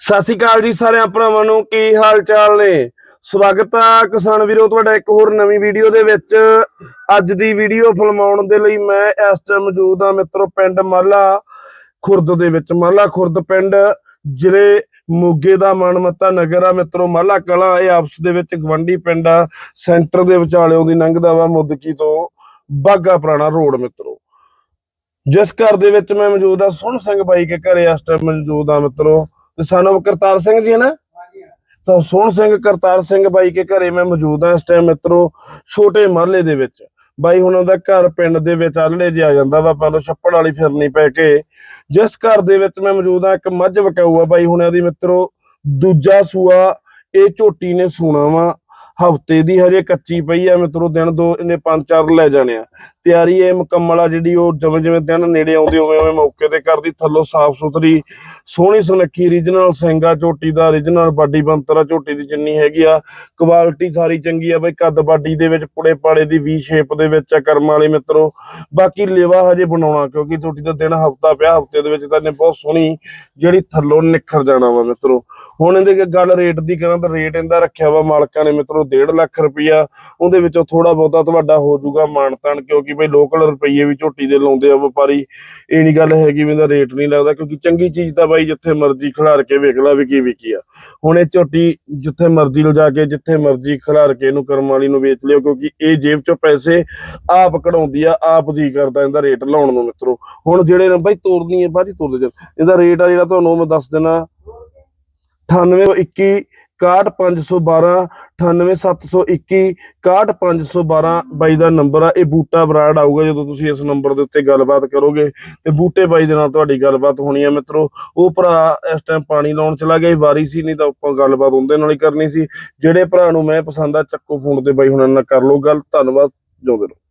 ਸਤਿ ਸ਼੍ਰੀ ਅਕਾਲ ਜੀ ਸਾਰਿਆਂ ਭਰਾਵਾਂ ਨੂੰ, ਕੀ ਹਾਲ ਚਾਲ ਨੇ? ਸਵਾਗਤ ਆ ਕਿਸਾਨ ਵੀਰੋ, ਤੁਹਾਡਾ ਇੱਕ ਹੋਰ ਨਵੀਂ ਵੀਡੀਓ ਦੇ ਵਿੱਚ। ਅੱਜ ਦੀ ਵੀਡੀਓ ਫਿਲਮਾਉਣ ਦੇ ਲਈ ਮੈਂ ਇਸ ਟਾਈਮ ਮੌਜੂਦ ਆ ਮਿੱਤਰੋ, ਪਿੰਡ ਮਾਲਾ ਖੁਰਦ ਦੇ ਵਿੱਚ। ਮਾਲਾ ਖੁਰਦ ਪਿੰਡ, ਜ਼ਿਲ੍ਹੇ ਮੋਗੇ ਦਾ ਮਨਮੱਤਾ ਨਗਰ ਆ ਮਿੱਤਰੋ। ਮਾਲਾ ਕਲਾਂ, ਇਹ ਆਪਸ ਦੇ ਵਿੱਚ ਗਵੰਡੀ ਪਿੰਡ ਆ। ਸੈਂਟਰ ਦੇ ਵਿਚਾਲਿਓਂ ਦੀ ਲੰਘਦਾ ਵਾ ਮੁੱਦਕੀ ਤੋਂ ਬਾਗਾ ਪੁਰਾਣਾ ਰੋਡ ਮਿੱਤਰੋ। ਜਿਸ ਘਰ ਦੇ ਵਿੱਚ ਮੈਂ ਮੌਜੂਦ ਆ ਸੁਣ ਸਿੰਘ ਬਾਈ ਕੇ ਘਰੇ ਇਸ ਟਾਈਮ ਮੌਜੂਦ ਆ ਮਿੱਤਰੋ। ਤੇ ਸਾਨੂੰ ਕਰਤਾਰ ਸਿੰਘ ਜੀ ਹੈ ਨਾ? ਤਾਂ ਸੋਹਣ ਸਿੰਘ ਕਰਤਾਰ ਸਿੰਘ ਬਾਈ ਕੇ ਘਰੇ ਮੈਂ ਮੌਜੂਦ ਹਾਂ ਇਸ ਟਾਈਮ ਮਿੱਤਰੋ ਛੋਟੇ ਮਹੱਲੇ ਦੇ ਵਿੱਚ। ਬਾਈ ਹੁਣਾਂ ਦਾ ਘਰ ਪਿੰਡ ਦੇ ਵਿੱਚ ਆਲੜੇ ਜਿਹਾ ਜਾਂਦਾ ਵਾ ਨੂੰ ਛੱਪੜ ਵਾਲੀ ਫਿਰਨੀ ਪੈ ਕੇ। ਜਿਸ ਘਰ ਦੇ ਵਿੱਚ ਮੈਂ ਮੌਜੂਦ ਹਾਂ ਇੱਕ ਮੱਝ ਵਕਾਊ ਆ ਬਾਈ ਹੁਣਾਂ ਦੀ ਮਿੱਤਰੋ। ਦੂਜਾ ਸੂਆ ਇਹ ਝੋਟੀ ਨੇ ਸੂਣਾ ਵਾ। ਹਫ਼ਤੇ ਦੀ ਹਜੇ ਕੱਚੀ ਪਈ ਆ ਮਿੱਤਰੋ ਦਿਨ ਦੋ, ਇਹਨੇ ਪੰਜ ਚਾਰ ਲੈ ਜਾਣੇ ਆ। ਤਿਆਰੀ ਇਹ ਮੁਕੰਮਲ ਆ ਜਿਹੜੀ ਉਹ ਜਿਵੇਂ ਜਿਵੇਂ ਦਿਨ ਨੇੜੇ ਆਉਂਦੇ, ਉਵੇਂ ਉਵੇਂ ਮੌਕੇ ਤੇ ਕਰਦੀ, ਥੱਲੋਂ ਸਾਫ਼ ਸੁਥਰੀ, ਸੋਹਣੀ ਸੁਨੱਖੀ ਰੀਜਨਲ ਸਿੰਗਾ, ਝੋਟੀ ਦਾ ਰੀਜਨਲ ਬਾਡੀ ਬੰਤਰਾ ਝੋਟੀ ਦੀ ਜਿੰਨੀ ਹੈਗੀ ਆ ਕੁਆਲਿਟੀ ਸਾਰੀ ਚੰਗੀ ਆ ਬਈ, ਕੱਦ ਬਾਡੀ ਦੇ ਵਿੱਚ, ਪੁੜੇ ਪਾੜੇ ਦੀ ਵੀ ਸ਼ੇਪ ਦੇ ਵਿੱਚ ਆ, ਕਰਮ ਵਾਲੇ ਮਿੱਤਰੋ। ਬਾਕੀ ਲੇਵਾ ਹਜੇ ਬਣਾਉਣਾ, ਕਿਉਂਕਿ ਝੋਟੀ ਦਾ ਦਿਨ ਹਫਤਾ ਪਿਆ, ਹਫ਼ਤੇ ਦੇ ਵਿੱਚ ਤਾਂ ਇਹਨੇ ਬਹੁਤ ਸੋਹਣੀ ਜਿਹੜੀ ਥੱਲੋਂ ਨਿਖਰ ਜਾਣਾ ਵਾ ਮਿੱਤਰੋ। ਹੁਣ ਇਹਦੇ ਗੱਲ ਰੇਟ ਦੀ ਕਰਾਂ ਤਾਂ ਰੇਟ ਇਹਦਾ ਰੱਖਿਆ ਵਾ ਮਾਲਕਾਂ ਨੇ ਮਿੱਤਰੋ 1.5 ਲੱਖ ਰੁਪਈਆ, ਉਹਦੇ ਵਿੱਚੋਂ ਥੋੜਾ ਬਹੁਤਾ ਤੁਹਾਡਾ ਹੋ ਜਾਊਗਾ ਮਾਨਤਾਨ ਕਿਉਂਕਿ ਬਈ ਲੋਕਲ ਰੁਪਈਏ ਵੀ ਝੋਟੀ ਦੇ ਲਾਉਂਦੇ ਆ ਵਪਾਰੀ। ਇਹ ਨਹੀਂ ਗੱਲ ਹੈਗੀ ਵੀ ਇਹਦਾ ਰੇਟ ਨਹੀਂ ਲੱਗਦਾ, ਕਿਉਂਕਿ ਚੰਗੀ ਚੀਜ਼ ਤਾਂ ਬਾਈ ਜਿੱਥੇ ਮਰਜ਼ੀ ਖਿਲਾਰ ਕੇ ਵੇਖ ਲਾ ਵਿਕੀ ਵਿਕੀ ਆ। ਹੁਣ ਇਹ ਝੋਟੀ ਜਿੱਥੇ ਮਰਜ਼ੀ ਲਿਜਾ ਕੇ, ਜਿੱਥੇ ਮਰਜ਼ੀ ਖਿਲਾਰ ਕੇ ਇਹਨੂੰ ਕਰਮ ਵਾਲੀ ਨੂੰ ਵੇਚ ਲਿਓ, ਕਿਉਂਕਿ ਇਹ ਜੇਬ ਚੋਂ ਪੈਸੇ ਆਪ ਕਢਾਉਂਦੀ ਆ, ਆਪ ਦੀ ਕਰਦਾ ਇਹਦਾ ਰੇਟ ਲਾਉਣ ਨੂੰ ਮਿੱਤਰੋ। ਹੁਣ ਜਿਹੜੇ ਬਾਈ ਤੋਰਨੀ ਹੈ ਬਾਜੀ ਤੋਰ ਦੇ ਇਹਦਾ ਰੇਟ ਆ ਜਿਹੜਾ ਤੁਹਾਨੂੰ ਮੈਂ ਦੱਸ ਦੇਣਾ 9821 61512 98721 61512 ਬਾਈ ਦਾ ਨੰਬਰ ਆ, ਇਹ ਬੂਟਾ ਬਰਾੜ ਆਊਗਾ ਜਦੋਂ ਤੁਸੀਂ ਇਸ ਨੰਬਰ ਦੇ ਉੱਤੇ ਗੱਲਬਾਤ ਕਰੋਗੇ। ਤੇ ਬੂਟੇ ਬਾਈ ਦੇ ਨਾਲ ਤੁਹਾਡੀ ਗੱਲਬਾਤ ਹੋਣੀ ਆ ਮਿੱਤਰੋ। ਉਹ ਭਰਾ ਇਸ ਟਾਈਮ ਪਾਣੀ ਲਾਉਣ ਚਲਾ ਗਿਆ ਵਾਰੀ ਸੀ ਨਹੀਂ ਤਾਂ ਆਪਾਂ ਗੱਲਬਾਤ ਉਹਦੇ ਨਾਲ ਹੀ ਕਰਨੀ ਸੀ। ਜਿਹੜੇ ਭਰਾ ਨੂੰ ਮੈਂ ਪਸੰਦ ਆ, ਚੱਕੋ ਫੋਨ ਤੇ ਬਾਈ ਹੁਣਾਂ ਨਾਲ ਕਰ ਲਓ ਗੱਲ। ਧੰਨਵਾਦ ਜੋ ਰਹੋ